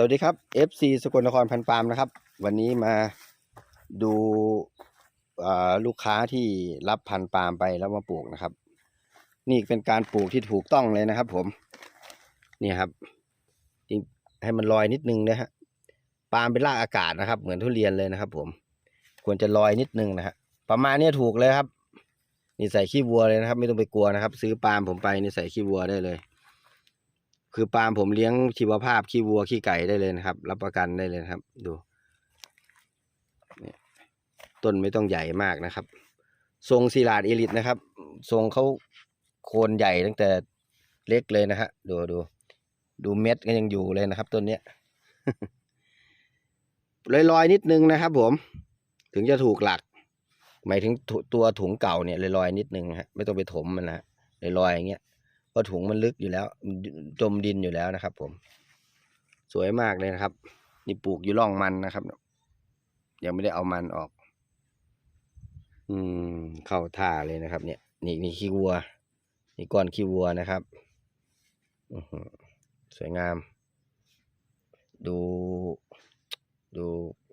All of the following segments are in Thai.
สวัสดีครับ FC สกลนครพันปามนะครับ วันนี้มาดูลูกค้าที่รับพันปามไปแล้วมาปลูกนะครับ นี่เป็นการปลูกที่ถูกต้องเลยนะครับ ผม นี่ครับจริงให้มันลอยนิดนึงนะฮะปามเป็นรากอากาศนะครับ เหมือนทุเรียนเลยนะครับ ผม ควรจะลอยนิดนึงนะฮะประมาณนี้ถูกเลยครับ นี่ใส่ขี้วัวเลยนะครับ ไม่ต้องไปกลัวนะครับ ซื้อปามผมไปนี่ใส่ขี้วัวได้เลย คือปาล์มผมเลี้ยงชีวภาพขี้วัวขี้ไก่ได้เลยนะครับ รับประกันได้เลยครับ ดูต้นไม่ต้องใหญ่มากนะครับ ทรงซีลาดเอลิทนะครับ ทรงเขาโคนใหญ่ตั้งแต่เล็กเลยนะฮะดูดูดูเม็ดก็ยังอยู่เลยนะครับต้นเนี้ยลอยๆ นิดนึงนะครับ ผม ถึงจะถูกหลัก หมายถึงตัวถุงเก่าเนี่ยลอยๆนิดนึงฮะไม่ต้องไปถมมันนะลอยๆอย่างเงี้ย ราะถุงมันลึกอยู่แล้ว จมดินอยู่แล้วนะครับ ผม สวยมากเลยนะครับ นี่ปลูกอยู่ร่องมันนะครับ ยังไม่ได้เอามันออก อืม เข้าท่าเลยนะครับ เนี่ย นี่นี่ขี้วัว นี่ก้อนขี้วัวนะครับสวยงาม ดู ดู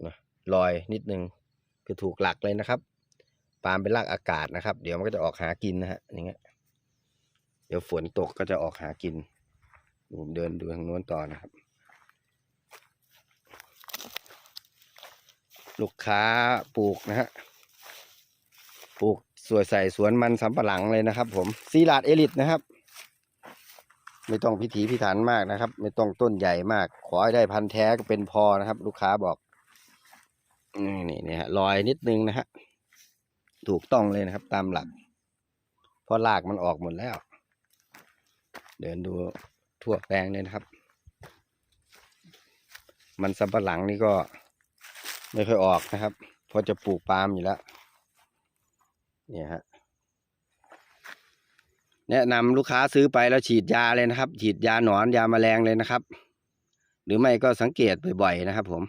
นะรอยนิดนึง คือถูกหลักเลยนะครับ ปาล์มเป็นรากอากาศนะครับ เดี๋ยวมันก็จะออกหากินนะฮะอย่างเงี้ย เดี๋ยวฝนตกก็จะออกหากินผมเดินดูทางโน้นต่อนะครับ ลูกค้าปลูกนะฮะปลูกสวยใส่สวนมันสำปะหลังเลยนะครับ ผมซีลาดเอลิทนะครับ ไม่ต้องพิถีพิถันมากนะครับ ไม่ต้องต้นใหญ่มาก ขอให้ได้พันธุ์แท้ก็เป็นพอนะครับ ลูกค้าบอกนี่นี่นี่ฮะรอยนิดนึงนะฮะถูกต้องเลยนะครับ ตามหลักเพราะรากมันออกหมดแล้ว เดินดูทั่วแปลงเลยนะครับ มันสำปะหลังนี่ก็ไม่ค่อยออกนะครับเพราะจะปลูกปาล์มอยู่แล้วเนี่ยฮะแนะนำลูกค้าซื้อไปแล้วฉีดยาเลยนะครับ ฉีดยาหนอนยาแมลงเลยนะครับ หรือไม่ก็สังเกตบ่อยๆนะครับ ผม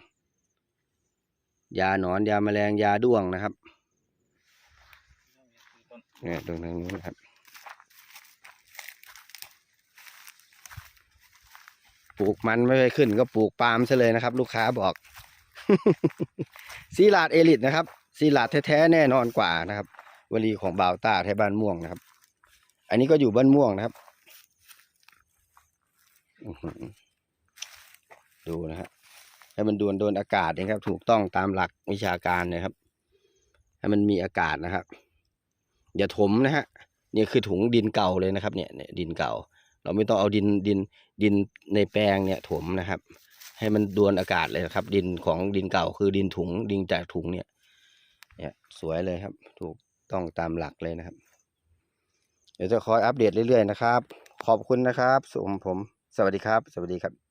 ยาหนอนยาแมลงยาด้วงนะครับเนี่ยตรงทางนู้นครับ ปลูกมันไม่ไปขึ้นก็ปลูกปาล์มซะเลยนะครับ ลูกค้าบอก ซีลาดเอลิทนะครับ ซีลาดแท้ๆแน่นอนกว่านะครับวลีของบ่าวตาแท้บ้านม่วงนะครับ อันนี้ก็อยู่บ้านม่วงนะครับ ดูนะฮะให้มันโดนโดนอากาศนะครับ ถูกต้องตามหลักวิชาการนะครับ ให้มันมีอากาศนะครับ อย่าถมนะฮะเนี่ยคือถุงดินเก่าเลยนะครับ เนี่ยเนี่ยดินเก่า เราไม่ต้องเอาดินดินดินในแปลงเนี่ยถมนะครับ ให้มันดวนอากาศเลยนะครับ ดินของดินเก่าคือดินถุงดินจากถุงเนี่ย เนี่ยสวยเลยครับ ถูกต้องตามหลักเลยนะครับ เดี๋ยวจะคอยอัปเดตเรื่อยๆนะครับ ขอบคุณนะครับสมผม สวัสดีครับ สวัสดีครับ